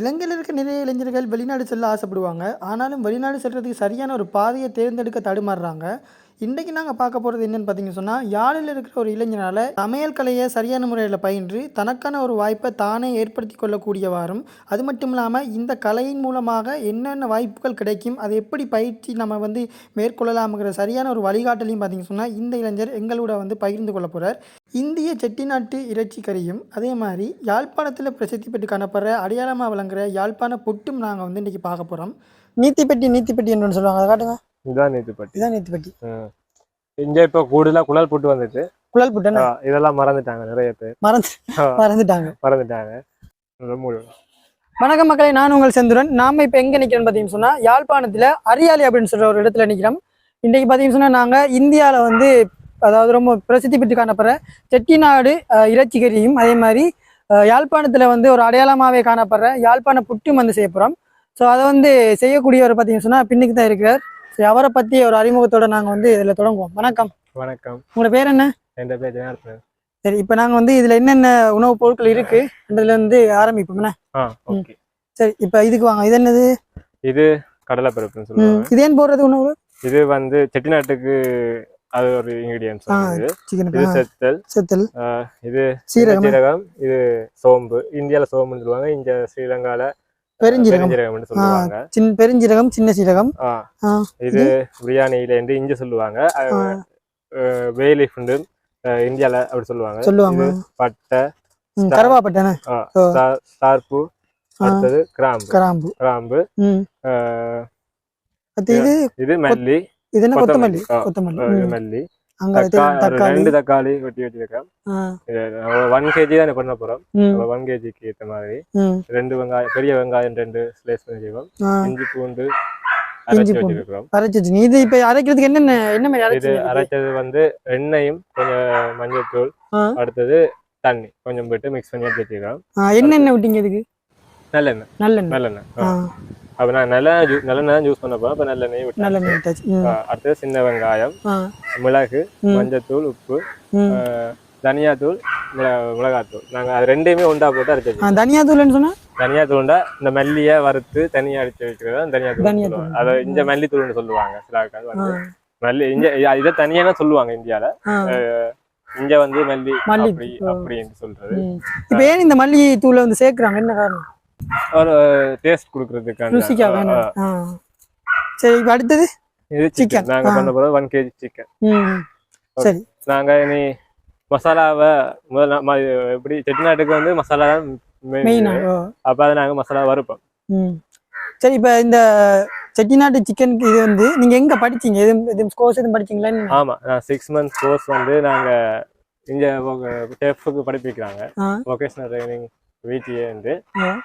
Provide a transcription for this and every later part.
இலங்கையில் இருக்க நிறைய இளைஞர்கள் வெளிநாடு செல்ல ஆசைப்படுவாங்க. ஆனாலும் வெளிநாடு செல்றதுக்கு சரியான ஒரு பாதையை தேர்ந்தெடுக்க தடுமாறுறாங்க. இன்றைக்கு நாங்கள் பார்க்க போகிறது என்னென்னு பார்த்தீங்கன்னு சொன்னால் யாழில் இருக்கிற ஒரு இளைஞனால் சமையல் கலையை சரியான முறையில் பயின்று தனக்கான ஒரு வாய்ப்பை தானே ஏற்படுத்தி கொள்ளக்கூடியவாறும் அது மட்டும் இல்லாமல் இந்த கலையின் மூலமாக என்னென்ன வாய்ப்புகள் கிடைக்கும் அதை எப்படி பயிற்சி நம்ம வந்து மேற்கொள்ளலாம்ங்கிற சரியான ஒரு வழிகாட்டலையும் பார்த்தீங்கன்னு சொன்னால் இந்த இளைஞர் எங்களோட வந்து பகிர்ந்து கொள்ள போகிறார் இந்திய செட்டிநாட்டு இறைச்சி கறியும் அதே மாதிரி யாழ்ப்பாணத்தில் பிரசித்தி பெற்று காணப்படுற அடையாளமாக வழங்குற யாழ்ப்பாண புட்டும் நாங்கள் வந்து இன்றைக்கி பார்க்க போகிறோம் நீத்திப்பெட்டி நீத்திப்பெட்டி என்று சொல்லுவாங்க அதை காட்டுங்க. இதுதான் நீத்துப்பட்டி இதுதான் நீத்திப்பெட்டி இங்க இப்ப கூடுதலா குழல் போட்டு வந்துட்டு குழல் புட்டு இதெல்லாம் மறந்துட்டாங்க நிறைய பேர். மறந்து மறந்துட்டாங்க. மறந்துட்டாங்க. வணக்கம் மக்களே நான் உங்கள் செந்துரன். நாம இப்போ எங்கே நிற்கிறோன்னு பார்த்தீங்கன்னு சொன்னால் யாழ்ப்பாணத்தில் அரியாலி அப்படின்னு சொல்கிற ஒரு இடத்துல நிற்கிறோம் இன்றைக்கி பார்த்தீங்கன்னு சொன்னால் நாங்கள் இந்தியாவில் வந்து அதாவது ரொம்ப பிரசித்தி பெற்று காணப்படுற செட்டிநாடு அஹ், இறைச்சி கறியும் அதே மாதிரி யாழ்ப்பாணத்தில் வந்து ஒரு அடையாளமாகவே காணப்படுற யாழ்ப்பாண புட்டும் வந்து செய்ய போகிறோம் ஸோ அதை வந்து செய்யக்கூடியவர் பார்த்தீங்கன்னு சொன்னால் பின்னுக்கு தான் இருக்கிறார். ஸோ அவரை பற்றி ஒரு அறிமுகத்தோட நாங்கள் வந்து இதில் தொடங்குவோம். வணக்கம். வணக்கம். உங்களோட பேர் என்ன? என் பேர்? ஜனார்த்தன் சரி இப்போ நாங்கள் வந்து இதில் என்னென்ன உணவுப் பொருட்கள் இருக்குது அதுலேருந்து ஆரம்பிப்போம். என்ன? சரி இப்போ இதுக்கு வாங்க. இது என்னது? இது கடலை பருப்புன்னு சொல்லுவாங்க. இது ஏன் போடுறது உணவு? இது வந்து செட்டிநாட்டுக்கு அது ஒரு இன்கிரிடியன்ஸ் இது செத்தல். செத்தல். இது சீரகம். சீரகம் இது சோம்பு. இந்தியால சோம்புன்னு சொல்லுவாங்க. இங்க ஸ்ரீலங்கால பெருஞ்சீரகம். சின்ன பெருஞ்சீரகம் சின்ன சீரகம். இது பிரியாணியில இருந்து இஞ்சி சொல்லுவாங்க. ஆ, வேலிஃப் இந்தியால அப்படி சொல்லுவாங்க. சொல்லுவாங்க. பட்டை. கருவாப்பட்டை ஆ. அடுத்தது கிராம்பு. கிராம்பு. கிராம்பு. இது இது மல்லி இது கொத்தமல்லி. கொத்தமல்லி. மல்லி. ரெண்டு தக்காளி. வெட்டி வச்சிருக்கேன் ஆ, ஒன் கேஜி தான் பண்ண போறோம். ஒன் கேஜிக்கு ஏற்ற மாதிரி. ரெண்டு வெங்காயம் பெரிய வெங்காயம் ரெண்டு ஸ்லைஸ் பண்ணி ஆ. இஞ்சி பூண்டு இஞ்சி அரைச்சு. இது இப்ப அரைக்கிறதுக்கு என்னென்ன என்ன மாதிரி இது அரைச்சு அரைச்சது வந்து எண்ணெயும் கொஞ்சம் மஞ்சள்தூள் ஆ. அடுத்தது தண்ணி. கொஞ்சம் போட்டு மிக்ஸ் பண்ணி எடுத்து வச்சிருக்கோம் ஆ, என்னென்ன விட்டீங்க இதுக்கு? நல்லெண்ணெய். நல்லெண்ணெய். நல்லெண்ணெய். அப்ப நான் நல்ல நல்லெண்ணெய் தான் யூஸ் பண்ண போறேன் அப்ப விட்டேன் நல்லெண்ணெய் விட்டாச்சு ம், ஆ, அடுத்தது சின்ன வெங்காயம் மிளகு மஞ்சத்தூள் உப்பு தனியாத்தூள் மிள- மிளகாத்தூள் நாங்க அது ரெண்டையுமே ஒண்டா போட்டு அரைச்சி ஆ, வச்சிருக்கோம் தனியா தூள்னு சொன்னா தனியாத்தூள்டா இந்த மல்லியை வறுத்து தனியா அடிச்சு வைக்கிறதா தனியாத்தூள் அதை இங்க மல்லித்தூள்னு சொல்லுவாங்க சில ஆட்கள் ஆ, வந்து மல்லி இங்க இதை தனியா தான் சொல்லுவாங்க இந்தியால ஆ, இங்க வந்து மல்லி மல்லி அப்படி. அப்படின்னு சொல்றது. இப்ப ஏன் இந்த மல்லி தூளை வந்து சேர்க்கறாங்க என்ன காரணம் ஒரு டேஸ்ட் கொடுக்கறதுக்கான ருசிக்காக ஆ, வேணும். சரி இப்ப அடுத்தது? இது. சிக்கன் நாங்க. பண்ண போறது ஒன் கேஜி சிக்கன் சரி. நாங்க இனி மசாலாவை முதல்ல எப்படி செட்டிநாட்டுக்கு வந்து மசாலா தான் மெயினா அப்ப அதை நாங்க மசாலா வறுப்போம். சரி இப்போ இந்த செட்டிநாட்டு சிக்கனுக்கு இது வந்து நீங்க எங்க படிச்சீங்க? எதுவும் எதுவும் கோர்ஸ் எதுவும் படிச்சீங்களா? ஆமா நான் சிக்ஸ் மந்த்ஸ் கோர்ஸ் வந்து நாங்க இங்க செஃப்க்கு படிப்பிக்கிறாங்க. வொகேஷனல் ட்ரைனிங் விடிஏ வந்து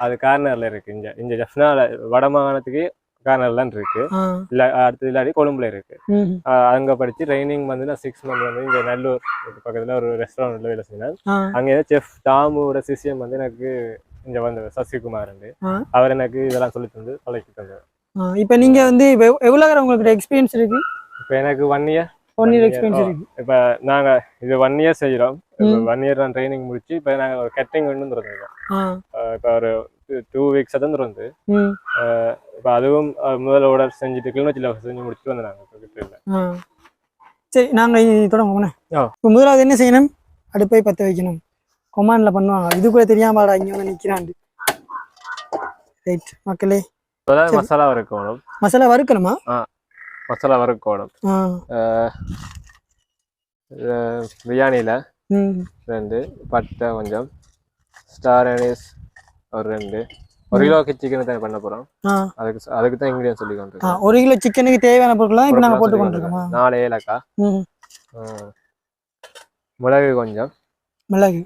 அது கார்னர்ல இருக்கு. இங்க இங்க ஜெஃப்னால வட மாகாணத்துக்கு கார்னர்ல இருக்கு. இல்ல அடுத்து இல்லாட்டி கொழும்புல இருக்கு. அங்க படிச்சு ட்ரைனிங் வந்து நான் சிக்ஸ் மந்த் வந்து இங்க நல்லூர் பக்கத்துல ஒரு ரெஸ்டாரண்ட்ல வேலை செஞ்சேன் அங்க செஃப் தாமுவோட சிசியம் வந்து எனக்கு இங்க வந்து சசிகுமார். அவர் எனக்கு இதெல்லாம் சொல்லி தந்து பழக்கி தந்தார். இப்போ நீங்க வந்து எவ்வளவு உங்களுக்கு எக்ஸ்பீரியன்ஸ் இருக்கு? இப்ப எனக்கு one year one year experience. இருக்கு. இப்ப நாங்க இது ஒன் இயர் செய்யறோம். ஒன் இயர் நான் ட்ரைனிங் முடிச்சு இப்ப நாங்க ஒரு கட்டிங் ஒன்று திறந்துருக்கோம் இப்ப ஒரு டூ வீக்ஸ் தான் திறந்து இப்ப அதுவும் முதல் ஆர்டர் செஞ்சுட்டு கிளிநொச்சியில் செஞ்சு முடிச்சுட்டு வந்து. சரி நாங்க தொடங்குவோம். இப்போ முதலாவது என்ன செய்யணும்? அடுப்பை பத்த வைக்கணும். கொமாண்ட்ல பண்ணுவாங்க. இது கூட தெரியாமடா இங்க வந்து நிக்கிறாண்டு ரைட் மக்களே. மசாலா வறுக்கணும். மசாலா வறுக்கணுமா? மசாலா வறுக்கணும் பிரியாணியில ரெண்டு பட்டை கொஞ்சம் ஸ்டார் அனீஸ் ஒரு ரெண்டு. ஒரு கிலோக்கு சிக்கன் தான் பண்ண போறோம். அதுக்கு அதுக்கு தான் இன்கிரியன் சொல்லி கொண்டிருக்கோம் ஒரு கிலோ சிக்கனுக்கு தேவையான பொருட்கள் இப்போ நாங்க போட்டு கொண்டிருக்கோமா? நாலு ஏலக்காய். மிளகு கொஞ்சம். மிளகு.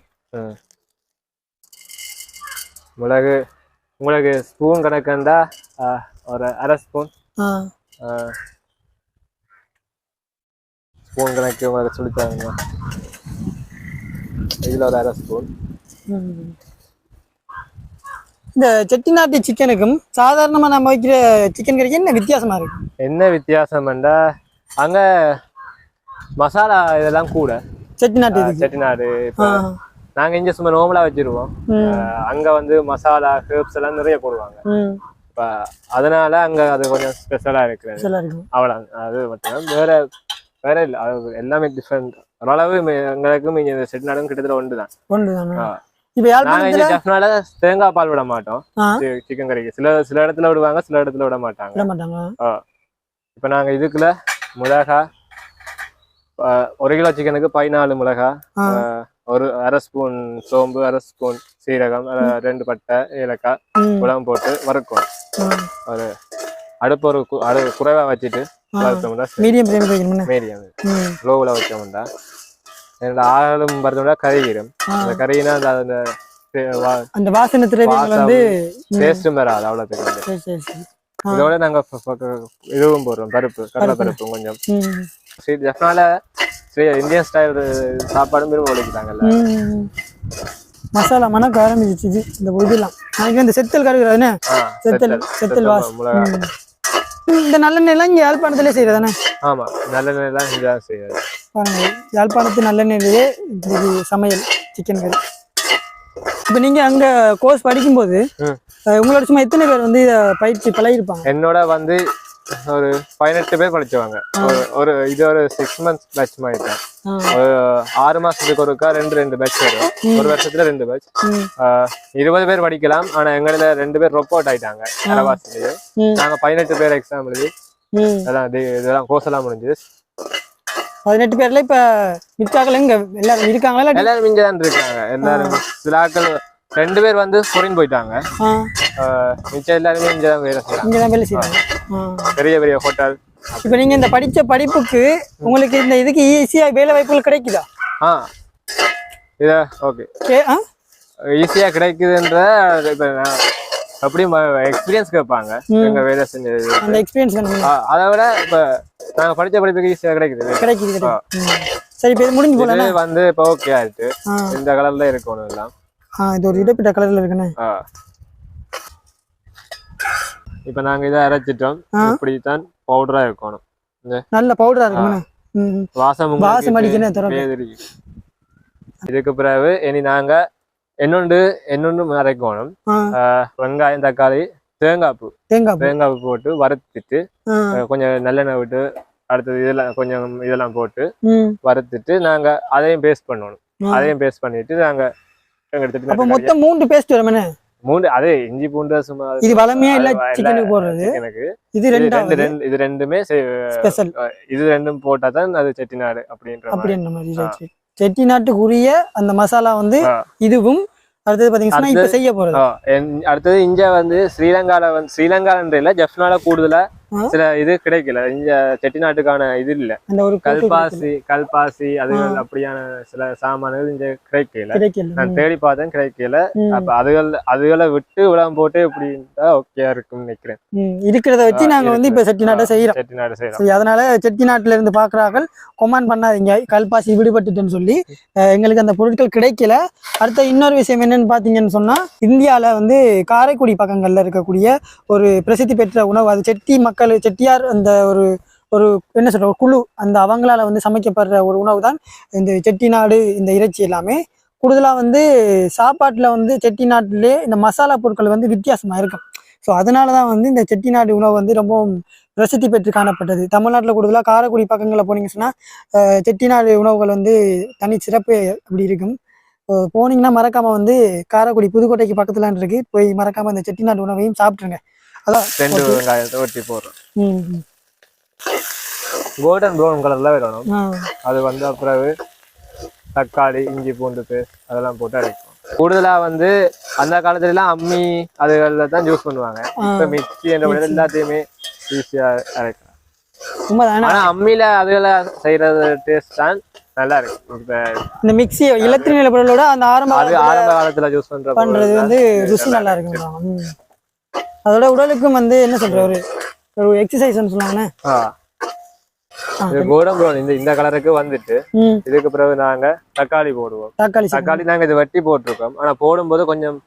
மிளகு உங்களுக்கு ஸ்பூன் கணக்குண்டா அஹ், ஒரு அரை ஸ்பூன் ஸ்பூன் கணக்கு உங்களுக்கு சொல்லித்தாங்க இதில் ஒரு அரை ஸ்பூன். இந்த செட்டிநாட்டு சிக்கனுக்கும் சாதாரணமா நம்ம வைக்கிற சிக்கன் கறிக்கு என்ன வித்தியாசமா இருக்கு? என்ன வித்தியாசம்ண்டா அங்க மசாலா இதெல்லாம் கூட. செட்டிநாட்டு செட்டிநாடு நாங்க இங்க சும்மா நார்மலா வச்சிருவோம். அங்க வந்து மசாலா ஹெர்ப்ஸ் எல்லாம் நிறைய போடுவாங்க. அதனால அங்க அது கொஞ்சம் ஸ்பெஷலா இருக்குது நல்லா இருக்கும் அவ்வளோ அது மட்டும் வேற வேற இல்ல அது எல்லாமே டிஃப்ரெண்ட் ஓரளவு எங்களுக்கும் இங்க இந்த செட்டிநாடும் கிட்டத்தட்ட ஒன்று தான் ஒன்று தானே. இப்போ யாழ்ப்பாணத்துல ஜெஃப்னால தேங்காய் பால் விட மாட்டோம். சிக்கன் கறிக்கு சில சில இடத்துல விடுவாங்க சில இடத்துல விட மாட்டாங்க. விட மாட்டாங்க இப்ப நாங்க இதுக்குள்ள மிளகா ஒரு கிலோ சிக்கனுக்கு பதினாலு மிளகா ஒரு அரை ஸ்பூன் சோம்பு அரை ஸ்பூன் சீரகம் ரெண்டு பட்டை ஏலக்காய் உலகம் போட்டு வறுக்கும் ஒரு அடுப்பு ஒரு அடு குறைவா வச்சுட்டு மீடியம் ஃப்ளேம். வைக்கணும்னு மீடியம் லோவில் வச்சோம்னா என்னோட ஆளும் பார்த்தோம்னா கறிகிடும் ஆ. அந்த கறினா அந்த அந்த அந்த வாசனை திரவியங்கள் வந்து டேஸ்ட்டும் வராது அவ்வளோத்துக்கு வந்து. இதோட நாங்க இதுவும் போடுறோம் பருப்பு கடலை பருப்பு கொஞ்சம் ஸ்ரீ ஜெஃப்னால ஸ்ரீ இந்தியன் ஸ்டைல் சாப்பாடும் விரும்ப ஒழிக்கிறாங்கல்ல. மசாலா மணக்க ஆரம்பிச்சிச்சு இந்த இதெல்லாம் நாளைக்கு இந்த செத்தல் கருகுறதுனே ஆ, செத்தல் செத்தல் வாஸ் மிளகா ம். இந்த நல்லெண்ணெய் எல்லாம் இங்கே யாழ்ப்பாணத்திலே செய்யறதானே ஆமா நல்ல தான் இதான் செய்யாது பாருங்க யாழ்ப்பாணத்து நல்லெண்ணெயிலேயே இது சமையல் சிக்கன் கறி இப்போ நீங்கள் அங்கே கோர்ஸ் படிக்கும்போது ம். அஹ், உங்களோட சும்மா எத்தனை பேர் வந்து இதை பயிற்சி பழகிருப்பாங்க என்னோட வந்து ஒரு பதினெட்டு பேர் படிச்சவங்க. ஒரு ஒரு இது ஒரு சிக்ஸ் மந்த்ஸ் பேட்ச் மாதிரி. ஒரு ஆறு மாசத்துக்கு ஒருக்கா ரெண்டு ரெண்டு பேட்ச் வரும். ஒரு வருஷத்துல ரெண்டு பேட்ச் இருபது பேர் படிக்கலாம். ஆனா எங்களதுல ரெண்டு பேர் ரொப் அவுட் ஆயிட்டாங்க. அரவாசிலேயே நாங்க பதினெட்டு பேர் எக்ஸாம் எழுதி ம். இதெல்லாம் இது- இதெல்லாம் கோர்ஸ் எல்லாம் முடிஞ்சு பதினெட்டு பேர்ல இப்போ மிச்சாக்கள் எங்க எல்லாரும் இருக்காங்களா? எல்லாரும் இங்க தான் இருக்காங்க. எல்லாரும் சில ஆட்கள் ரெண்டு பேர் வந்து ஃபாரின் போயிட்டாங்க. மிச்சம் எல்லாருமே இங்க தான் வேலை செய்யறாங்க இங்கே தான் வேலை செய்கிறாங்க ஆ. பெரிய பெரிய ஹோட்டல் இப்போ நீங்க இந்த படிச்ச படிப்புக்கு உங்களுக்கு இந்த இதுக்கு ஈஸியா வேலை வாய்ப்புகள் கிடைக்குதா? ஆ. இத ஓகே ஆ? ஈஸியா கிடைக்குதுன்ற இப்ப நான் அப்படி எக்ஸ்பீரியன்ஸ் கேட்பாங்க. எங்க வேலை செஞ்சது அந்த எக்ஸ்பீரியன்ஸ் அதை விட இப்ப நாங்க படிச்ச படிப்புக்கு ஈஸியா கிடைக்குது. கிடைக்குது. சரி இப்போ முடிஞ்சு போல வந்து இப்போ ஓகே ஆயிட்டு. இந்த கலர்ல இருக்கணும் எல்லாம். ஆ இது ஒரு இடப்பிட்ட கலர்ல இருக்குண்ணே. இப்ப நாங்க இதை அரைச்சிட்டோம். இப்படித்தான் பவுடரா இருக்கணும். நல்ல பவுடரா இருக்குண்ணே. வாசம் வாசம் அடிக்கணும். இதுக்கு பிறகு இனி நாங்க என்னொண்டு என்னொன்று அரைக்கணும். வெங்காயம் தக்காளி தேங்காய் பூ. தேங்காய். தேங்காய் பூ போட்டு வறுத்துட்டு கொஞ்சம் நல்லெண்ணெய் விட்டு அடுத்தது இதெல்லாம் கொஞ்சம் இதெல்லாம் போட்டு வறுத்துட்டு நாங்க அதையும் பேஸ்ட் பண்ணணும். அதையும் பேஸ்ட் பண்ணிட்டு நாங்க அப்போ மொத்தம் மூன்று பேஸ்ட் வருமே மூணு அதே இஞ்சி பூண்டு சும்மா இது வளமையா இல்ல சிக்கனுக்கு போடுறது? இது ரெண்டு ரெண்டுமே ஸ்பெஷல் இது ரெண்டும் போட்டா தான் அது செட்டிநாடு அப்படின்ற மாதிரி. செட்டிநாட்டுக்குரிய அந்த மசாலா வந்து. இதுவும் அடுத்தது பாத்தீங்கன்னா இப்ப செய்ய போறது. அடுத்தது இங்க வந்து ஸ்ரீலங்கால வந்து ஸ்ரீலங்கான்றதுல ஜெஃப்னால கூடுதலா ஆ. சில இது கிடைக்கல. இங்க செட்டிநாட்டுக்கான இது இல்ல. ஒரு கல்பாசி கல்பாசி அதுகள் அப்படியான சில சாமான்கள் இங்க கிடைக்கல. நான் தேடி பார்த்தேன் கிடைக்கல. அப்ப அதுகள் அதுகளை விட்டு விளம் போட்டு இப்படின்ட்டா ஓகே இருக்கும்னு நினைக்கிறேன். இருக்கிறத வச்சு நாங்க வந்து இப்ப செட்டிநாட்டை செய்யறோம் செட்டிநாடு செய்யலாம் சரி அதனால செட்டிநாட்டுல இருந்து பாக்குறார்கள். கொமான் பண்ணாதீங்க. கல்பாசி விடுபட்டுட்டுன்னு சொல்லி. எங்களுக்கு அந்த பொருட்கள் கிடைக்கல. அடுத்த இன்னொரு விஷயம் என்னன்னு பாத்தீங்கன்னு சொன்னா இந்தியால வந்து காரைக்குடி பக்கங்கள்ல இருக்கக்கூடிய ஒரு பிரசித்தி பெற்ற உணவு அது செட்டி மக்கள் மக்கள் செட்டியார் அந்த ஒரு ஒரு என்ன சொல்ற ஒரு குழு அந்த அவங்களால வந்து சமைக்கப்படுற ஒரு உணவு தான் இந்த செட்டிநாடு இந்த இறைச்சி எல்லாமே. கூடுதலாக வந்து சாப்பாட்டில் வந்து செட்டிநாட்டிலே இந்த மசாலா பொருட்கள் வந்து வித்தியாசமாக இருக்கும். ஸோ அதனால தான் வந்து இந்த செட்டிநாடு உணவு வந்து ரொம்பவும் பிரசித்தி பெற்று காணப்பட்டது. தமிழ்நாட்டில் கூடுதலாக காரைக்குடி பக்கங்களில் போனீங்கன்னு சொன்னால் செட்டிநாடு உணவுகள் வந்து தனி சிறப்பு அப்படி இருக்கும். போனீங்கன்னா மறக்காமல் வந்து காரைக்குடி புதுக்கோட்டைக்கு பக்கத்தில் இருக்கு போய் மறக்காம இந்த செட்டிநாடு உணவையும் சாப்பிட்ருங்க அதான் ரெண்டு வெங்காயத்தை ஒட்டி போடுறோம். கோல்டன் ப்ரௌன் கலர்ல வரணும் ஆ, அது வந்த பிறகு தக்காளி இஞ்சி பூண்டு பேஸ்ட் அதெல்லாம் போட்டு அரைக்கும் கூடுதலா வந்து அந்த காலத்துல எல்லாம் அம்மி அதுகள்ல தான் யூஸ் பண்ணுவாங்க. இப்ப மிக்சி என்ற எல்லாத்தையுமே ஈஸியா அரைக்கலாம். ஆனா அம்மியில அதுகளை செய்யறது டேஸ்ட் தான் நல்லா இருக்கு இந்த மிக்ஸி இலத்திரி நில பொருளோட அந்த ஆரம்ப அது ஆரம்ப காலத்துல பண்ற பண்றது வந்து ருசி நல்லா இருக்கும். ம். அதோட உடலுக்கும் வந்து என்ன சொல்ற ஒரு ஒரு எக்ஸசைஸ்னு. இது கோல்டன் ப்ரௌன் இந்த இந்த கலருக்கு வந்துட்டு இதுக்கு பிறகு நாங்க தக்காளி போடுவோம். தக்காளி. தக்காளி நாங்க இது வெட்டி போட்டிருக்கோம். ஆனா போடும்போது கொஞ்சம்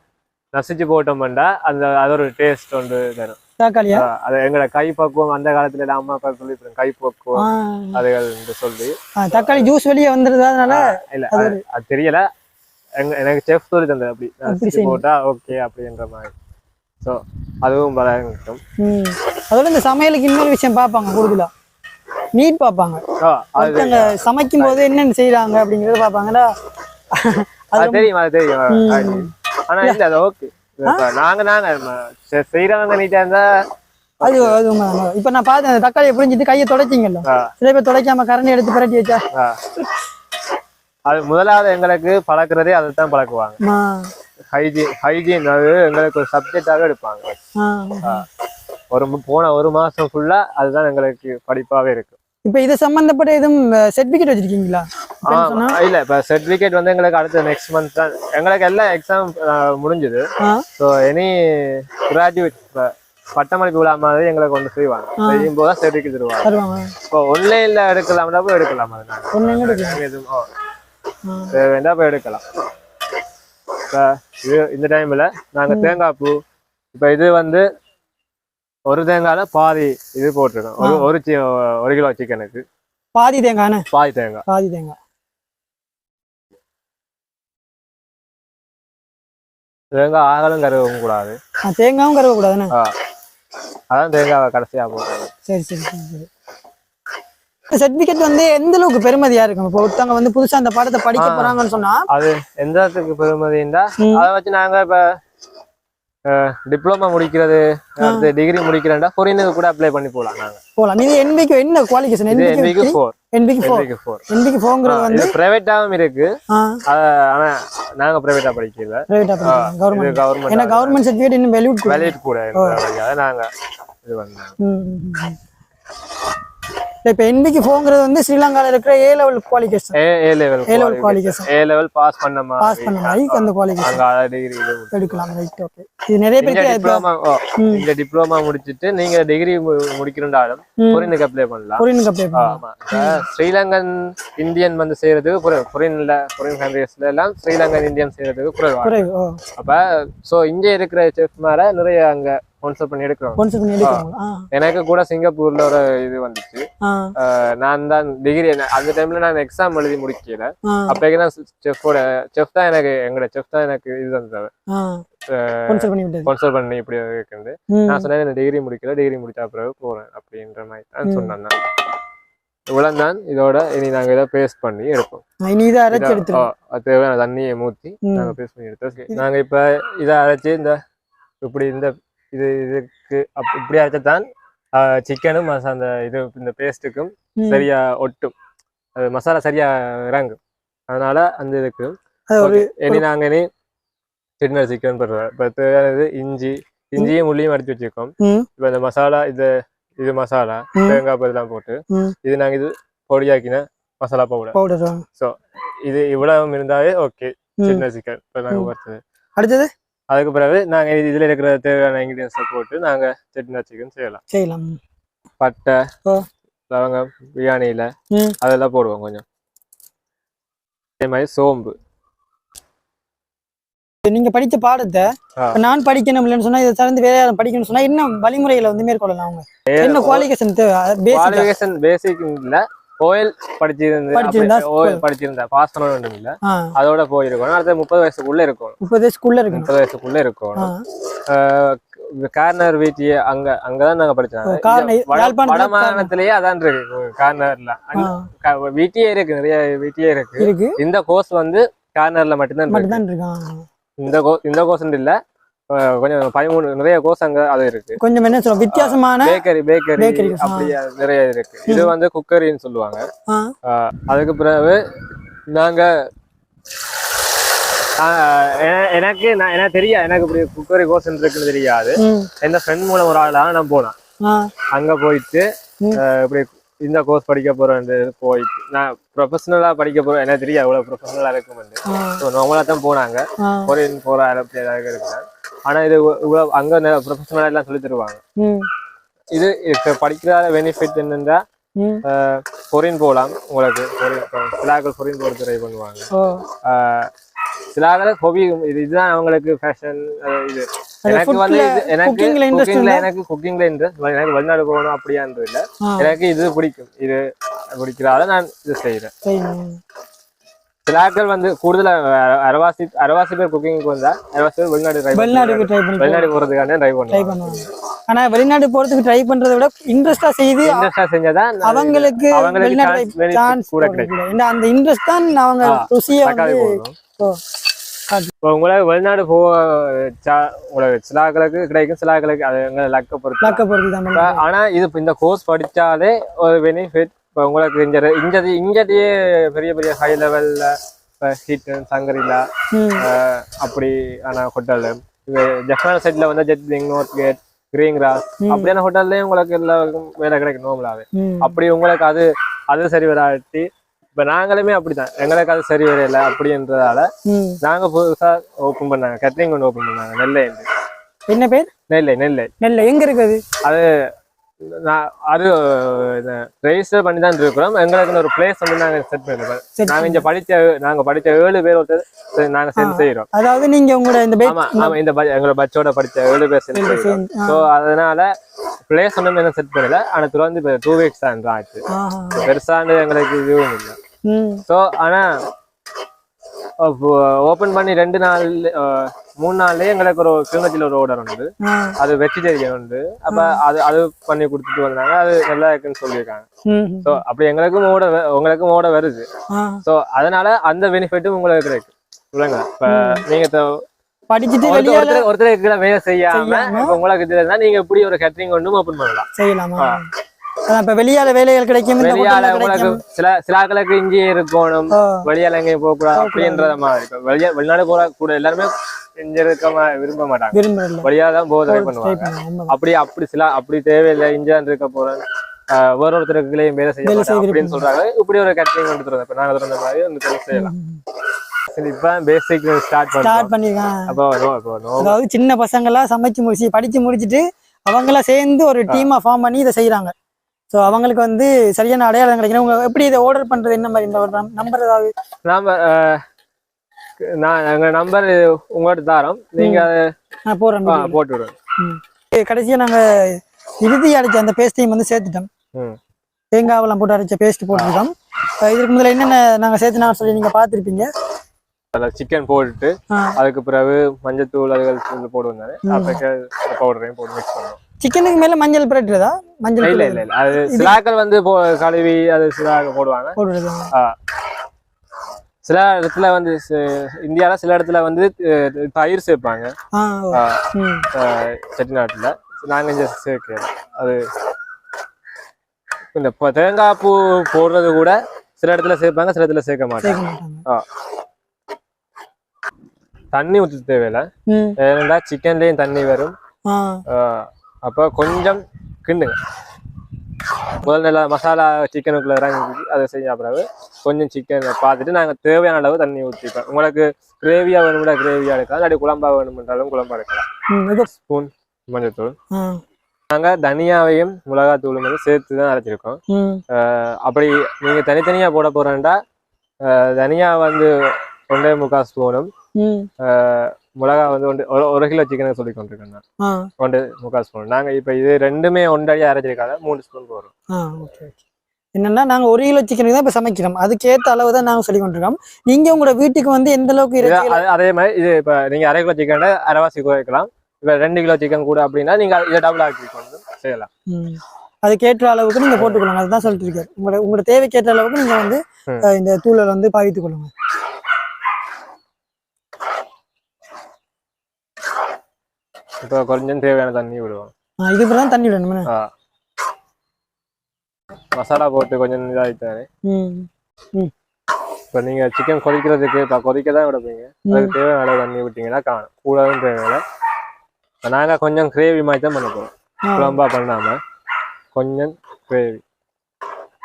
நசிச்சு போட்டோம்னா அந்த அது ஒரு டேஸ்ட் ஒன்று தரும். தக்காளியா? அது எங்களோட கை பக்குவம் அந்த காலத்துல எல்லாம் அம்மா அப்பா சொல்லி கை பக்குவம் அதுகள் சொல்லி. தக்காளி ஜூஸ் வெளியே வந்துருது? அதனால இல்ல அது தெரியல. எனக்கு செஃப் சொல்லி தந்தது அப்படி. போட்டா ஓகே அப்படின்ற மாதிரி. ஸோ அதுவும் பழகிட்டோம் ம். அதோட இந்த சமையலுக்கு இன்னொரு விஷயம் பார்ப்பாங்க கூடுதலா. நீட் பார்ப்பாங்க. ஒருத்தங்க சமைக்கும் போது என்னென்ன செய்றாங்க அப்படிங்கறத பார்ப்பாங்களா அது தெரியும் அது தெரியும். ஆனா இல்ல. அது ஓகே. நாங்க நாங்க செய்யறவங்க நீட்டா இருந்தா அது அது. இப்ப நான் பார்த்தேன் தக்காளியை புரிஞ்சுட்டு கையை துடைச்சிங்கல்ல. சில பேர் துடைக்காம கரண்டி எடுத்து பிரட்டி வச்சா. அது முதலாவது எங்களுக்கு பழக்கிறதே அதை தான் பழக்குவாங்க ஹைஜீன் ஹைஜீன் அது எங்களுக்கு ஒரு சப்ஜெக்டாவே எடுப்பாங்க. ஒரு போன ஒரு மாசம் ஃபுல்லா அதுதான் எங்களுக்கு படிப்பாவே இருக்கு. இப்ப இது சம்பந்தப்பட்ட எதுவும் சர்டிபிகேட் வச்சிருக்கீங்களா? இல்ல இப்ப சர்டிபிகேட் வந்து எங்களுக்கு அடுத்த நெக்ஸ்ட் மந்த் தான். எங்களுக்கு எல்லாம் எக்ஸாம் முடிஞ்சது. ஸோ எனி கிராஜுவேட் பட்டமளிப்பு விழா மாதிரி எங்களுக்கு ஒன்று செய்வாங்க. செய்யும் போது சர்டிஃபிகேட் தருவாங்க. இப்போ ஒன்லைன்ல எடுக்கலாம்னா போய் எடுக்கலாம். அது நாங்க ஒண்ணு எங்க இருக்கு நாங்க எதுவும் போய் எடுக்கலாம். இப்போ இந்த டைம்ல நாங்க தேங்காய் பூ இப்போ இது வந்து ஒரு தேங்காய்ல பாதி இது போட்டிருக்கோம். ஒரு ஒரு சி- ஒரு கிலோ சிக்கனுக்கு. பாதி தேங்காய்ண்ணே? பாதி தேங்காய். பாதி தேங்காய். தேங்காய் ஆகலும் கருவவும் கூடாது. தேங்காயும் கருவ கூடாதுண்ணே. அதான் தேங்காவை கடைசியா போடுறது சரி சரி சரி. சர்டிபிகேட் வந்து எந்த அளவுக்கு பெருமதியா இருக்கும்? இப்போ ஒருத்தவங்க வந்து புதுசா அந்த பாடத்தை படிக்க. போறாங்கன்னு சொன்னா? அது எந்த பெருமதிண்டா ம். அதை வச்சு நாங்க இப்ப டிப்ளமா முடிக்கிறது அடுத்து டிகிரி முடிக்கிறேன்டா பொறினுக்கு கூட அப்ளை பண்ணி போலாம் நாங்க. போலாம். நீங்க என்பிக்கு என்ன குவாலிஃபிகேஷன் இது என்பிக்கு என்பிக்கு ஃபோர் என்பிக்கு வந்து இது பிரைவேட்டாவும் இருக்கு. ஆனா நாங்க பிரைவேட்டா படிக்கல. பிரைவேட்டா இது கவர்மெண்ட் கவர்மெண்ட் சர்டிஃபிகேட் இன்னும் வெளியூட் கூட கூட நாங்க இது பண்ணோம். இப்ப என்பிக்கு ஃபோங்கிறது வந்து ஸ்ரீலங்கால இருக்கிற A level qualification A A level A level qualification A level pass பண்ண பாஸ் மாதிரி பண்ண மாதிரி. அந்த குவாலிஃபிகேஷன் அங்க டிகிரி இது எடுக்கலாம். ரைட் ஓகே இது நிறைய இந்த பேருக்கு இப்ப டிப்ளமா இந்த டிப்ளமா முடிச்சிட்டு நீங்க டிகிரி முடிக்கிறண்டாலும் ம். பொறினுக்கு அப்ளை பண்ணலாம். அப்ளை பண்ணலாம். ஸ்ரீலங்கன் இந்தியன் வந்து செய்யறதுக்கு ஃபாரின்ல ஃபாரின் கண்ட்ரீஸ்ல எல்லாம் ஸ்ரீலங்கன் இந்தியன் செய்யறதுக்கு குறைவா அப்ப சோ இங்க இருக்கிற செஃப் மேல நிறைய அங்க ஸ்பான்சர் பண்ணி எடுக்கிறோம். கொன்சல் பண்ணி எடுக்கிறாங்களா ஆ. எனக்கு கூட சிங்கப்பூர்ல ஒரு இது வந்துச்சு. நான் தான் டிகிரி அந்த டைம்ல நான் எக்ஸாம் எழுதி முடிக்கல. அப்போக்கு நான் செஃப்போட செஃப் தான் எனக்கு எங்களோட செஃப் தான் எனக்கு இது விட்டது. ஸ்பான்சர் பண்ணி இப்படி இருக்குது. நான் சொன்னேன் நான் டிகிரி முடிக்கல டிகிரி முடிச்சா பிறகு போறேன் அப்படின்ற மாதிரி தான் சொன்னேன் நான். இவ்வளவு தான் இதோட இனி நாங்க இதை பேஸ்ட் பண்ணி எடுப்போம். இனி இதை அரைச்சி எடுத்துருவோம். தேவையான தண்ணியை ஊத்தி ம். நாங்க பேஸ்ட் பண்ணி எடுத்தோம். நாங்க இப்ப இதை அரைச்சு இந்த இப்படி இந்த இது இதுக்கு அப்- இப்படி அரைச்சதான் சிக்கனும் அந்த இது இந்த பேஸ்ட்டுக்கும். சரியா ஒட்டும் அது மசாலா சரியா இறங்கும் அதனால அந்த இதுக்கு. இனி நாங்க இனி சின்ன சிக்கன் தேவையானது இஞ்சி இஞ்சியும் உள்ளியும் அடிச்சு வச்சிருக்கோம். இப்போ இந்த மசாலா இது இது மசாலா. தேங்காய் பருலாம் போட்டு. இது நாங்க இது பொடியாக்கின மசாலா பவுடர் பவுடர் இது இவ்வளவு இருந்தாவே ஓகே. சின்ன சிக்கன் இப்போ நாங்க. பார்த்தது அடுத்தது அதுக்கு பிறகு நாங்க இது- இதுல இருக்கிற தேவையான இன்கிரீடியன்ஸை போட்டு நாங்க சின்ன சிக்கன் செய்யலாம். செய்யலாம். பட்டை. லவங்கம் பிரியாணியில. அதெல்லாம் போடுவோம் கொஞ்சம். அதே மாதிரி சோம்பு. நீங்க படித்த பாடத்தை நான் படிக்கணும் இல்லைன்னு சொன்னா இதை சார்ந்து வேற யாரும் படிக்கணும்னு சொன்னா என்ன வழிமுறைகளை வந்து மேற்கொள்ளலாம் அவங்க? என்ன குவாலிஃபிகேஷன் தேவை? பேசிக் இல்ல. கோயில் படிச்சிருந்து ஓயில் படிச்சிருந்தா பாஸ் பண்ண வேண்டும் இல்ல. அதோட போயிருக்கணும். அடுத்த முப்பது வயசுக்குள்ள இருக்கணும். முப்பது ஸ்கூல்ல இருக்கணும். முப்பது வயசுக்குள்ள இருக்கணும். கார்னர் வீட்டியே அங்க அங்கதான் நாங்க படிச்சோம். ஓ, கார்னர், வட- யாழ்ப்பாணத்துல வட மாகாணத்திலேயே அதான் இருக்கு. கார்னர்ல. வீட்டியே இருக்கு. நிறைய வீட்டியே இருக்கு. இந்த கோர்ஸ் வந்து கார்னர்ல மட்டும்தான் இந்த கோ இந்த கோர்ஸ் இல்ல. கொஞ்சம் பதிமூணு நிறைய கோர்ஸ் அங்க அது இருக்கு. கொஞ்சம் என்ன சொல்றோம் வித்தியாசமான பேக்கரி பேக்கரி. அப்படி நிறைய இருக்கு. இது வந்து குக்கரின்னு சொல்லுவாங்க. அதுக்கு பிறகு நாங்க எனக்கு நான் எனக்கு தெரியாது எனக்கு இப்படி குக்கரி கோர்ஸ் இருக்குன்னு தெரியாது. எந்த ஃப்ரெண்ட் மூலம் ஒரு ஆளாக நான் போனேன். அங்க போயிட்டு இப்படி இந்த கோர்ஸ் படிக்க போறேன் போயிட்டு நான் ப்ரொஃபஷனலா படிக்க போறேன். எனக்கு தெரியாது அவ்வளவு ப்ரொஃபஷனலா ஸோ நார்மலா தான் போனாங்க. கொரியன் போற ஏதாவது இருக்கிறேன் ஆனா இது இவ்வ- இவ்வளவு அங்க ப்ரொஃபஷனலா எல்லாம் சொல்லி தருவாங்க. இது இப்ப படிக்கிற பெனிஃபிட் என்னன்னா கொரியன் போகலாம் உங்களுக்கு கொரியன் சிலாக்கள் கொரியன் போக ட்ரை பண்ணுவாங்க. ஆஹ் சிலாக்கள் ஹொபி இது இதுதான் அவங்களுக்கு ஃபேஷன் இது. எனக்கு வந்து எனக்கு குக்கிங்ல எனக்கு குக்கிங்ல இன்ட்ரெஸ்ட் எனக்கு வெளிநாடு போகணும் அப்படியான்றது இல்ல. எனக்கு இது பிடிக்கும். இது பிடிக்கிறால நான் இது செய்யறேன் சில ஆட்கள் வந்து கூடுதலா அரவாசி அரவாசி பேர் குக்கிங்க்கு வந்தா அரவாசி பேர் வெளிநாடு ட்ரை வெளிநாட்டுக்கு ட்ரை பண்ணி வெளிநாடு போறதுக்கான ட்ரை பண்ணுவாங்க. ஆனா வெளிநாடு போறதுக்கு ட்ரை பண்றதை விட இன்ட்ரெஸ்டா செய்து இன்ட்ரெஸ்டா செஞ்சாதான் அவங்களுக்கு வெளிநாடு சான்ஸ் கூட கிடைக்கும். அந்த இன்ட்ரெஸ்ட் தான் அவங்க ருசியை வந்து உங்களுக்கு வெளிநாடு போக உங்களுக்கு சில ஆட்களுக்கு கிடைக்கும் சில ஆட்களுக்கு அது எங்க லக்க பொறுத்து லக்க பொறுத்து தான் ஆனா இது இந்த கோர்ஸ் படிச்சாலே ஒரு பெனிஃபிட் இப்போ உங்களுக்கு இங்க இங்கது இங்கதையே பெரிய பெரிய ஹை லெவல்ல ஹீட்டன் சங்கரிலா அப்படி ஆன ஹோட்டல் ஜப்பான் சைட்ல வந்து Jetwing North Gate Green Grass அப்படியான ஹோட்டல்லையும் உங்களுக்கு எல்லாருக்கும் வேலை கிடைக்கும் நோம்பலாவே அப்படி உங்களுக்கு அது அது சரி வராட்டி இப்ப நாங்களுமே அப்படிதான். எங்களுக்கு அது சரி வரையில அப்படின்றதால நாங்க புதுசா ஓபன் பண்ணாங்க. கட்ரிங் ஒன்று ஓபன் பண்ணாங்க. நெல்லை என்ன பேர்? நெல்லை நெல்லை. நெல்லை. எங்க இருக்குது நான் அது ரெஜிஸ்டர் பண்ணி தான் இருக்கிறோம். எங்களுக்கு ஒரு பிளேஸ் வந்து நாங்க செட் பண்ணிருக்கோம். நாங்க இங்க படிச்ச நாங்க படிச்ச ஏழு பேர் ஒருத்தர் நாங்க சேர்ந்து செய்யறோம் அதாவது நீங்க உங்களோட இந்த ஆமா ஆமா இந்த எங்களோட பச்சோட படிச்ச ஏழு பேர் சேர்ந்து செய்யறோம். ஸோ அதனால பிளேஸ் ஒன்றும் என்ன செட் பண்ணல. ஆனா தொடர்ந்து டூ வீக்ஸ் தான் ஆச்சு. பெருசாண்டு எங்களுக்கு இதுவும் இல்லை. ஸோ ஆனா ஓபன் பண்ணி ரெண்டு நாள் மூணு நாள்லயே எங்களுக்கு ஒரு கிளிநொச்சியில் ஒரு ஆர்டர் உண்டு. அது வெஜிடேரியன் உண்டு. அப்ப அது அது பண்ணி கொடுத்துட்டு வந்தாங்க. அது நல்லா இருக்குன்னு சொல்லியிருக்காங்க. ஸோ அப்படி எங்களுக்கும் ஓட உங்களுக்கும் ஓட வருது. ஸோ அதனால அந்த பெனிஃபிட்டும் உங்களுக்கு கிடைக்கும் இல்லைங்க இப்ப நீங்க படிச்சுட்டு ஒருத்தர் ஒருத்தர் வேலை செய்யாம உங்களுக்கு இதுல நீங்க இப்படி ஒரு கேட்டரிங் ஒன்றும் ஓப்பன் பண்ணலாம். செய்யலாமா? இப்ப வெளியால வேலைகள் கிடைக்கும் வெளியால உங்களுக்கு சில சில ஆட்களுக்கு இருக்கணும். வெளியால எங்கேயும் போக கூடாது அப்படின்றத மாதிரி. வெளியே வெளிநாடு போற கூட எல்லாருமே இங்க இருக்க விரும்ப மாட்டாங்க. விரும்பல வெளியா தான் போக ட்ரை பண்ணுவாங்க. அப்படி அப்படி சில அப்படி தேவையில்லை இந்தியான் இருக்க போறேன் வேற ஒருத்தருக்குள்ளேயும் வேலை செய்ய அப்படின்னு சொல்றாங்க. இப்படி ஒரு கேட்டரிங் கொண்டு இப்ப நாங்க திறந்த மாதிரி வந்து தொழில் செய்யலாம். சரி இப்ப பேசிக் ஸ்டார்ட் ஸ்டார்ட் அதாவது சின்ன பசங்க எல்லாம் சமைச்சு முடிச்சு படிச்சு முடிச்சுட்டு அவங்களாம் சேர்ந்து ஒரு டீமா ஃபார்ம் பண்ணி இதை செய்யறாங்க ஸோ அவங்களுக்கு வந்து சரியான அடையாளம் கிடைக்கணும். உங்க எப்படி இதை ஆர்டர் பண்றது? என்ன மாதிரி இந்த நம்பர் ஏதாவது? நாம நான் எங்க நம்பர் உங்கள்கிட்ட தாரோம். நீங்க நான் video. போட்டு விடுங்க. ம். கடைசியா நாங்க இறுதி அடிச்ச அந்த பேஸ்டையும் வந்து சேர்த்துட்டோம். தேங்காவெல்லாம் போட்டு அரைச்ச பேஸ்ட் போட்டிருக்கோம். இதுக்கு முதல்ல என்னென்ன நாங்க சேர்த்துனா சொல்லி நீங்க பார்த்திருப்பீங்க. அதில் சிக்கன் போட்டுட்டு. அதுக்கு பிறகு மஞ்சத்தூள் அதுகள் போடுவோம் தானே பவுடரையும் போட்டு மிக்ஸ் பண்ணுவோம். சிக்கனுக்கு மேல மஞ்சள் பிரட்டுறதா? மஞ்சள் இல்ல இல்ல இல்ல. அது சிலாக்கள் வந்து கழுவி அது சிலாக்க போடுவாங்க. சில இடத்துல வந்து இந்தியால சில இடத்துல வந்து தயிர் சேர்ப்பாங்க. செட்டிநாட்டுல. நாங்க இங்க சேர்க்கிறோம் அது இந்த தேங்காய் பூ போடுறது கூட சில இடத்துல சேர்ப்பாங்க சில இடத்துல சேர்க்க மாட்டாங்க. தண்ணி ஊற்ற தேவையில்லை. ஏன்னா சிக்கன்லேயும் தண்ணி வரும். ஆஹ் அப்போ கொஞ்சம் கிண்டுங்க முதல் நல்லா மசாலா சிக்கனுக்குள்ள இறங்கி அதை செஞ்ச பிறகு கொஞ்சம் சிக்கன் பார்த்துட்டு நாங்கள் தேவையான அளவு தண்ணி ஊற்றிப்போம் உங்களுக்கு கிரேவியாக வேணும்னா கிரேவியாக எடுக்கலாம். இல்லாட்டி குழம்பா வேணுமென்றாலும் குழம்பா எடுக்கலாம். ஸ்பூன் மஞ்சத்தூள். நாங்கள் தனியாவையும் மிளகாத்தூளும் வந்து சேர்த்து தான் அரைச்சிருக்கோம். அப்படி நீங்கள் தனித்தனியாக போட போகிறேன்டா தனியா வந்து ஒன்றே முக்கால் ஸ்பூனும் மிளகா வந்து ஒன்று ஒரு ஒரு கிலோ சிக்கனுக்கு சொல்லி கொண்டிருக்கேன் ஒன்று முக்கால் ஸ்பூன் நாங்கள் இப்போ இது ரெண்டுமே ஒன்றடியாக அரைச்சிருக்காத மூணு ஸ்பூன் ஓகே என்னன்னா நாங்க ஒரு கிலோ சிக்கனுக்கு தான் இப்போ சமைக்கிறோம். அதுக்கேற்ற அளவு தான் நாங்கள் சொல்லி கொண்டிருக்கோம். நீங்க உங்களோட வீட்டுக்கு வந்து எந்த அளவுக்கு இறைச்சி அது- மாதிரி இது இப்போ நீங்கள் அரை கிலோ சிக்கனை அரைவாசி குறைக்கலாம் இப்போ ரெண்டு கிலோ சிக்கன் கூட அப்படின்னா நீங்கள் இதை டபுள் ஆக்கி கொண்டு செய்யலாம். அதுக்கேற்ற அளவுக்கு நீங்க போட்டுக்கொள்ளுங்க. அதுதான் சொல்லிட்டு இருக்காரு. உங்களோட உங்களோட தேவைக்கேற்ற அளவுக்கு நீங்க வந்து இந்த தூளை வந்து பாவித்துக் கொள்ளுங்க. இப்போ கொஞ்சம் தேவையான தண்ணி விடுவோம் இதுக்கு தான் தண்ணி விடணும் மசாலா போட்டு கொஞ்சம் இதாகிட்டாரு இப்போ நீங்கள் சிக்கன் கொதிக்கிறதுக்கு இப்போ கொதிக்க தான் விடுப்பீங்க அதுக்கு தேவையான அளவு தண்ணி விட்டீங்கன்னா காணும் கூடவும் தேவையில்லை நாங்கள் கொஞ்சம் கிரேவி மாதிரி தான் பண்ண போகிறோம். குழம்பா பண்ணாமல் கொஞ்சம் கிரேவி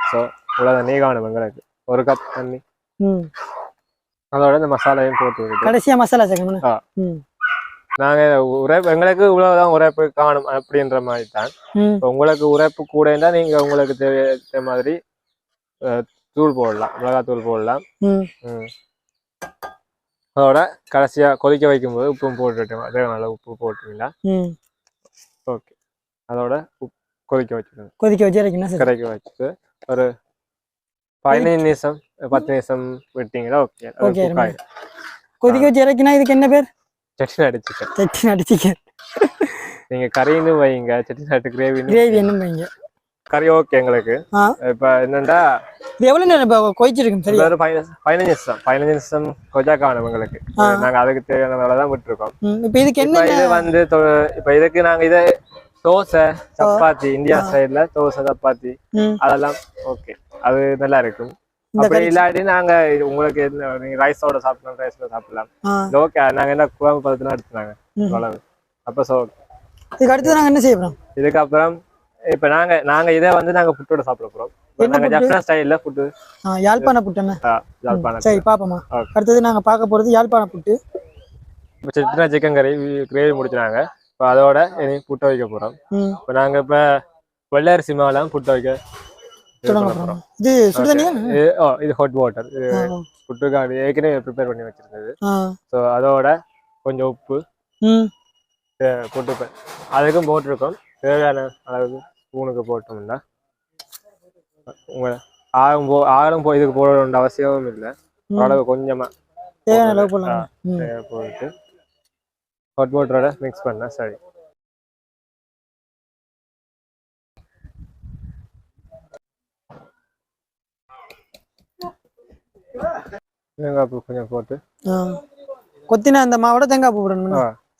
ஸோ இவ்வளோ தண்ணி காணும் எங்களுக்கு ஒரு கப் தண்ணி அதோட இந்த மசாலையும் போட்டு விட்டு கடைசியா மசாலா சேர்க்கணும் ஆ. ம் நாங்கள் உரைப்பு எங்களுக்கு இவ்வளவுதான் உரைப்பு காணும் அப்படின்ற மாதிரி தான் உங்களுக்கு உரைப்பு கூட நீங்கள் உங்களுக்கு தேவையான மாதிரி தூள் போடலாம் மிளகாத்தூள் போடலாம். ம். ம். அதோட கடைசியாக கொதிக்க வைக்கும்போது உப்பும் போட்டுட்டோம் அதே நல்லா உப்பு போட்டுருங்களா ம். ஓகே. அதோட கொதிக்க வச்சுக்கணும். கொதிக்க வச்சு கரைக்க வச்சுட்டு ஒரு பதினைஞ்சு நிமிஷம் பத்து நிமிஷம் விட்டீங்கன்னா ஓகே. கொதிக்க வச்சு இறக்கினா இதுக்கு என்ன பேர்? செட்டிநாடு சிக்கன் செட்டிநாடு சிக்கன் நீங்க கறின்னு வைங்க செட்டிநாட்டு கிரேவின்னு கிரேவி என்ன வைங்க. கறி ஓகே எங்களுக்கு. இப்ப என்னன்னா இது எவ்வளவு நேரம் இப்போ கொதிச்சிருக்கும்? சரியா? ஒரு பதினஞ்சு நிமிஷம். பதினஞ்சு நிமிஷம் கொஜா காணும் எங்களுக்கு. நாங்க அதுக்கு தேவையான வேலை தான் விட்டுருக்கோம். இப்போ இதுக்கு என்ன இது வந்து இப்ப இதுக்கு நாங்க இதை தோசை சப்பாத்தி இந்தியா ஸ்டைல்ல தோசை சப்பாத்தி அதெல்லாம் ஓகே அது நல்லா இருக்கும். அப்படி இல்லாட்டி நாங்க உங்களுக்கு நீங்க ரைஸோட சாப்பிடலாம் ரைஸ்ல சாப்பிடலாம். ஓகே நாங்க என்ன குழம்பு பதத்துல எடுத்துனாங்க. அவ்வளவு அப்ப சோ இதுக்கு அடுத்து நாங்க என்ன செய்ய போறோம்? இதுக்கப்புறம் இப்ப நாங்க நாங்க இதை வந்து நாங்க புட்டோட சாப்பிட போறோம். நாங்க புட்டு? ஜப்னா ஸ்டைல்ல புட்டு யாழ்ப்பாண புட்டு என்ன ஜாழ்ப்பாணம் சரி பாப்போமா. Okay. அடுத்தது நாங்க பார்க்க போறது யாழ்ப்பாண புட்டு இப்போ சிக்கன் கறி கிரேவி முடிச்சினாங்க இப்போ அதோட இனி புட்டு வைக்க போறோம். இப்போ நாங்க இப்ப வெள்ளரிசி மாவுலாம் புட்டு வைக்க தொடங்க இது சுடுதண்ணியா இது ஹாட் வாட்டர் இது ஏற்கனவே ப்ரிப்பேர் பண்ணி வச்சிருந்தது ஸோ அதோட கொஞ்சம் உப்பு போட்டுப்பேன் அதுக்கும் போட்டிருக்கோம் தேவையான அளவுக்கு ஸ்பூனுக்கு போட்டோம்னா உங்க ஆகும் போ ஆழம் போ இதுக்கு போட வேண்டிய அவசியமும் இல்லை கொஞ்சமா அளவு போடலாம் ம் தேவை போட்டு ஹாட் வாட்டரோட மிக்ஸ் பண்ணா சரி தேங்காய் பூ கொஞ்சம் போட்டு. கொத்தின அந்த மாவோட தேங்காய் பூ போடணும்.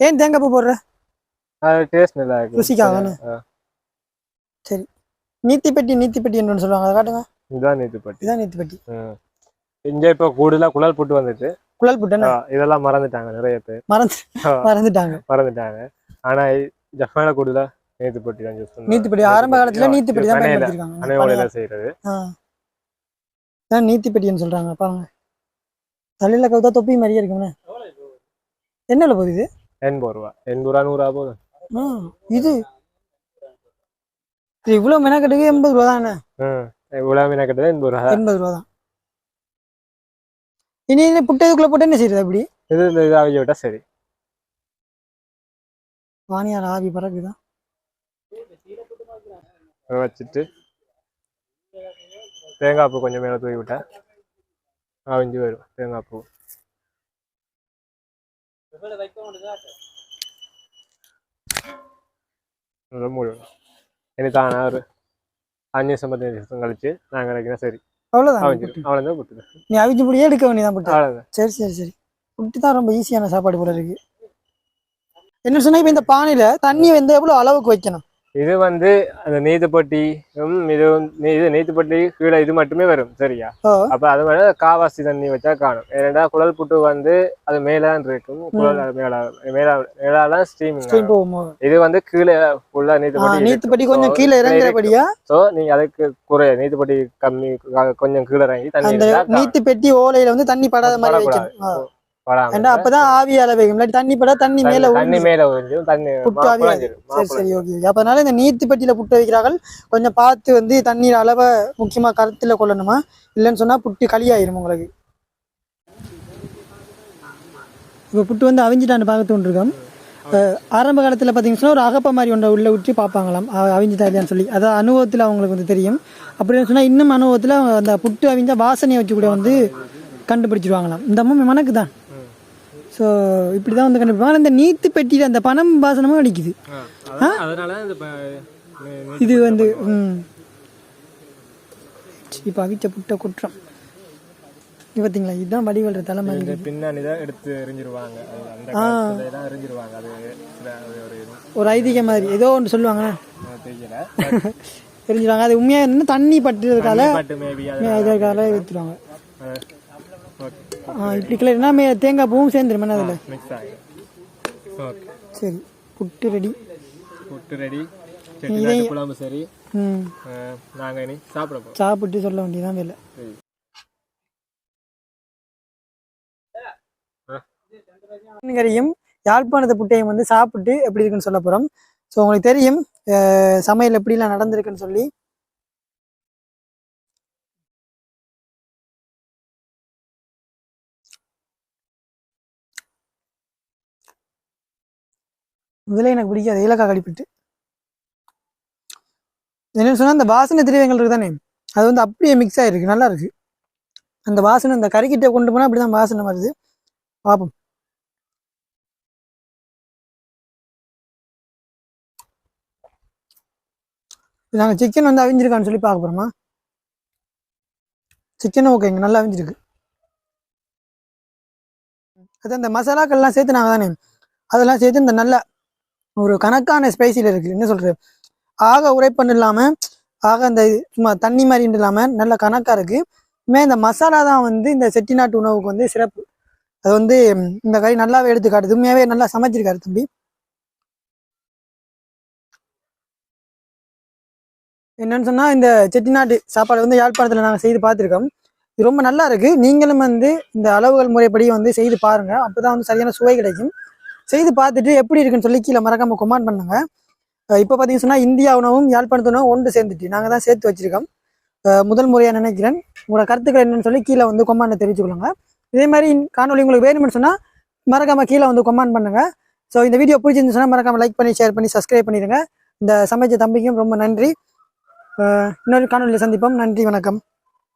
ஏன் தேங்காய் பூ போடுற? அது டேஸ்ட் நல்லா இருக்கும் ருசிக்காகன்னு ஆ, சரி. நீத்தி பெட்டி நீத்தி பெட்டி என்று சொல்லுவாங்க. அதை காட்டுங்க. இதுதான் நீத்து பட்டி இதான் நீத்தி பெட்டி. இங்க இப்போ கூடுதலா குழல் புட்டு வந்துட்டு. குழல் புட்டு இதெல்லாம் மறந்துட்டாங்க நிறைய பேர். மறந்து. மறந்துட்டாங்க. மறந்துட்டாங்க. ஆனா ஜப்பான கூடுதலா நீத்து பட்டி தான் நீத்தி பெட்டி ஆரம்ப காலத்துல நீத்தி பெட்டி தான் பயன்படுத்திருக்காங்க பனையோலையில செய்யறது. ஆ இதான் நீத்தி பெட்டின்னு சொல்றாங்க. பாருங்க. தலையில கவுத்தா தொப்பி மாதிரியே இருக்கும்ண்ணே என்னல போகுது இது? எண்பது ரூபா. எண்பது ரூபா நூறுரூவா போதும் ஆ, இது. இது இவ்வளவு மெனக்கட்டுக்கு எண்பது ரூபா தானே ம் இவ்வளவு மீனா கிட்டது எண்பது ரூபா எண்பது ரூபா தான். இனி இனி புட்டு இதுக்குள்ள போட்டு என்ன செய்யுது அப்படி? இது இந்த இதாக விட்டா சரி. வாணியார் ஆவி பறக்குதான் வச்சுட்டு தேங்காய் பூ கொஞ்சம் மேலே தூவி விட்டா அவிஞ்சு வரும் தேங்காய் பூ நல்லா மூடிடும் இனி தானே ஒரு அஞ்சு நிமிஷம் பத்து நிமிஷம் கழிச்சு நாங்கள் இறக்கினா சரி அவ்வளவுதான் அவிஞ்சிடும் அவ்வளோதான் புட்டு நீ அவிச்சு புடியே எடுக்க வேண்டியதான் புட்டு அவ்வளோதான் சரி சரி சரி புட்டு தான் ரொம்ப ஈஸியான சாப்பாடு போல இருக்கு என்ன சொன்னா இப்ப இந்த பானையில தண்ணி வந்து எவ்வளவு அளவுக்கு வைக்கணும் இது வந்து அந்த நீத்துப்பட்டி ம், இது இது நீத்துப்பட்டி கீழே இது மட்டுமே வரும் சரியா? அப்ப அது மேல காவாசி தண்ணி வச்சா காணும். ஏன்னா குழல் புட்டு வந்து அது மேலான் இருக்கும். குழல் மேல மேல மேலால ஸ்ட்ரீம் இது வந்து கீழே ஃபுல்லா ஆ, நீத்துப்பட்டி நீத்துப்பட்டி கொஞ்சம் கீழே இறங்குறபடியா சோ நீங்க அதுக்கு குறைய நீத்துப்பட்டி கம்மி கொஞ்சம் கீழே இறங்கி தண்ணி அந்த இருந்தா காணும். நீத்து பெட்டி ஓலையில வந்து தண்ணி படாத மாதிரி ஏண்டா அப்பதான் ஆவி இல்லாட்டி தண்ணி படா தண்ணி மேல தண்ணி- மேல தண்ணி புட்டு. மா சரி சரி ஓகே அதனால இந்த நீத்து பெட்டியில புட்டு வைக்கிறார்கள். கொஞ்சம் பார்த்து வந்து தண்ணீர் அளவை முக்கியமா கருத்துல கொள்ளணுமா? இல்லைன்னு சொன்னா புட்டு களியாயிரும் உங்களுக்கு. இப்போ புட்டு வந்து அவிஞ்சிட்டான்னு தோன்றிருக்கோம் அஹ் ஆரம்ப காலத்தில் பார்த்தீங்கன்னா ஒரு அகப்ப மாதிரி ஒன்றை உள்ள விட்டு பார்ப்பாங்களாம். அ- அவிஞ்சுதா இல்லையான்னு சொல்லி. அதாவது அனுபவத்தில் அவங்களுக்கு வந்து தெரியும். அப்படின்னு சொன்னால் இன்னும் அனுபவத்தில் அந்த புட்டு அவிஞ்ச வாசனையை வச்சு கூட வந்து கண்டுபிடிச்சிருவாங்களாம். இந்த மனக்கு தான். ஸோ இப்படி தான் வந்து கண்டுபிடிப்பாங்க. ஆனா இந்த நீத்து பெட்டியில் அந்த பணம் வாசனமும் அடிக்குது இது வந்து இப்போ அவிச்ச புட்டை குற்றம். பார்த்தீங்களா இதுதான் வடிவல்ற தலைமை பின்னாடி தான் எடுத்து எரிஞ்சிருவாங்க எரிஞ்சிருவாங்க ஒரு ஐதீகம் மாதிரி. ஏதோ ஒன்று சொல்லுவாங்க. எனக்கு தெரியல. தெரிஞ்சுருவாங்க அது உண்மையாக என்ன தண்ணி பட்டு அதற்கால விற்றுருவாங்க ஓகே ஆ இப்படி கிளறினா மே தேங்காய் பூவும் சேர்ந்துருமே அதில் மிக்ஸ் ஆகிடும் ஓகே சரி புட்டு ரெடி. புட்டு ரெடி. குழம்பு சரி. ம். அஹ், நாங்க இனி சாப்பிட போறோம். சாப்பிட்டு சொல்ல வேண்டியதான் வேலை. கறியும் யாழ்ப்பாணத்து புட்டையும் வந்து சாப்பிட்டு எப்படி இருக்குன்னு சொல்ல போகிறோம் ஸோ உங்களுக்கு தெரியும் சமையல் எப்படிலாம் நடந்திருக்குன்னு சொல்லி. முதல்ல எனக்கு பிடிக்காது. ஏலக்காய் கடிப்பிட்டு. என்னென்னு சொன்னால் அந்த வாசனை திரவியங்கள் இருக்கு தானே அது வந்து அப்படியே மிக்ஸ் ஆகிருக்கு நல்லா இருக்கு. அந்த வாசனை அந்த கறிக்கிட்ட கொண்டு போனால் அப்படி தான் வாசனை வருது. பார்ப்போம் நாங்கள் சிக்கன் வந்து அவிஞ்சிருக்கான்னு சொல்லி பார்க்க போகிறோமா சிக்கனும் ஓகேங்க நல்லா அவிஞ்சிருக்கு. அது அந்த மசாலாக்கள்லாம் சேர்த்து நாங்கள் தானே அதெல்லாம் சேர்த்து இந்த நல்ல ஒரு கணக்கான ஸ்பைசியில் இருக்குது என்ன சொல்கிறது ஆக உரைப்பண்ணு இல்லாமல் ஆக அந்த சும்மா தண்ணி மாதிரி இல்லாமல் நல்ல கணக்காக இருக்குது மே இந்த மசாலா தான் வந்து இந்த செட்டிநாட்டு உணவுக்கு வந்து சிறப்பு. அது வந்து இந்த கறி நல்லாவே எடுத்து காட்டுது. உண்மையாகவே நல்லா சமைச்சிருக்காரு தம்பி. என்னன்னு சொன்னால் இந்த செட்டிநாட்டு சாப்பாடு வந்து யாழ்ப்பாணத்தில் நாங்கள் செய்து பார்த்துருக்கோம். இது ரொம்ப நல்லா இருக்கு. நீங்களும் வந்து இந்த அளவுகள் முறைப்படி வந்து செய்து பாருங்க. அப்பதான் வந்து சரியான சுவை கிடைக்கும். செய்து பார்த்துட்டு எப்படி இருக்குன்னு சொல்லி கீழே மறக்காம கொமெண்ட் பண்ணுங்க. இப்போ பார்த்தீங்கன்னு சொன்னால் இந்தியா உணவும் யாழ்ப்பாணத்து உணவும் ஒன்று சேர்ந்துட்டு நாங்கள் தான் சேர்த்து வச்சிருக்கோம். முதல் முறையாக நினைக்கிறேன். உங்களோட கருத்துக்கள் என்னன்னு சொல்லி கீழே வந்து கொமாண்டை தெரிவிச்சுக்கொள்ளுங்க இதே மாதிரி காணொலி உங்களுக்கு வேணும்னு சொன்னால் மறக்காம கீழே வந்து கொமெண்ட் பண்ணுங்க. ஸோ இந்த வீடியோ பிடிச்சிருந்துச்சுன்னா சொன்னால் மறக்காம லைக் பண்ணி ஷேர் பண்ணி சப்ஸ்கிரைப் பண்ணிடுங்க. இந்த சமைச்ச தம்பிக்கும் ரொம்ப நன்றி. இன்னொரு காணொலியில் சந்திப்போம். நன்றி வணக்கம்.